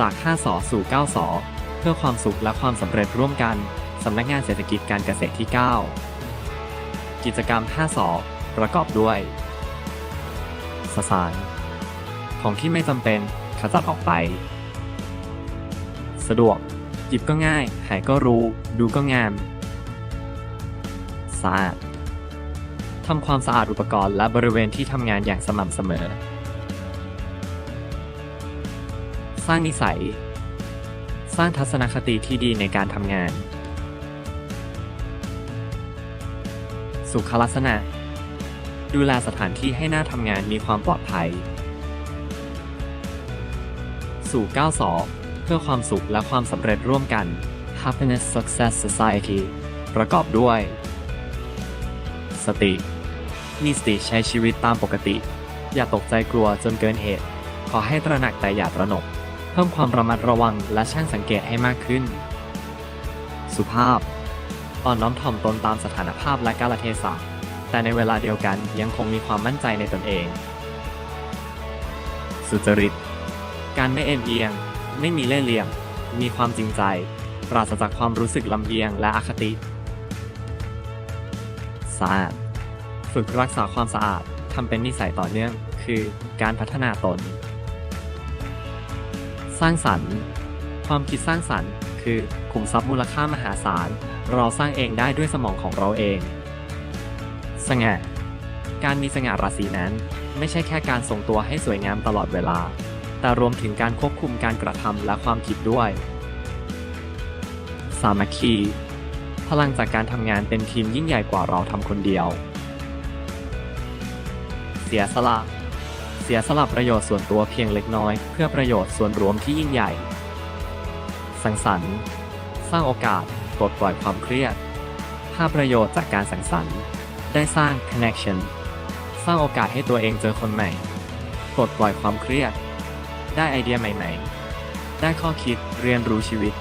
จาก 5 สอสู่ 9 สอเพื่อความสุขและความสำเร็จร่วมกัน สำนักงานเศรษฐกิจการเกษตรที่ 9 กิจกรรม 5 สอประกอบด้วยสสารของที่ไม่จำเป็นขจัดออกไป สะดวก หยิบก็ง่าย หายก็รู้ ดูก็งามสะอาดทำความสะอาดอุปกรณ์และบริเวณที่ทำงานอย่างสม่ำเสมอ สร้างนิสัย สร้างทัศนคติที่ดีในการทำงาน สุขลักษณะ ดูแลสถานที่ให้หน้าทำงานมีความปลอดภัย สู่9สอเพื่อความสุขและความสำเร็จร่วมกัน Happiness Success Society ประกอบด้วย สติ มีสติใช้ชีวิตตามปกติ อย่าตกใจกลัวจนเกินเหตุ ขอให้ตระหนักแต่อย่าตระหนก พิ่มความระมัดระวังและช่างสังเกตให้มากขึ้น สุภาพ อ่อนน้อมถ่อมตนตามสถานภาพและกาลเทศะ แต่ในเวลาเดียวกันยังคงมีความมั่นใจในตนเอง สุจริต การไม่เอ็นเอียง ไม่มีเล่ห์เหลี่ยม มีความจริงใจ ปราศจากความรู้สึกลำเอียงและอคติสะอาด ฝึกรักษาความสะอาดทำเป็นนิสัยต่อเนื่อง คือการพัฒนาตน สร้างสรรค์ ความคิดสร้างสรรค์ คือขุมทรัพย์มูลค่ามหาศาล เราสร้างเองได้ด้วยสมองของเราเอง สง่า การมีสง่าราศีนั้น ไม่ใช่แค่การทรงตัวให้สวยงามตลอดเวลา แต่รวมถึงการควบคุมการกระทำและความคิดด้วย สามัคคี พลังจากการทำงานเป็นทีมยิ่งใหญ่กว่าเราทำคนเดียว เสียสละ เสียสละประโยชน์ส่วนตัวเพียงเล็กน้อย เพื่อประโยชน์ส่วนรวมที่ยิ่งใหญ่ สังสรรค์ สร้างโอกาสปลดปล่อยความเครียดภาพประโยชน์จากการสังสรรค์ ได้สร้าง connection สร้างโอกาสให้ตัวเองเจอคนใหม่ปลดปล่อยความเครียด ได้ไอเดียใหม่ ๆ ได้ข้อคิดเรียนรู้ชีวิต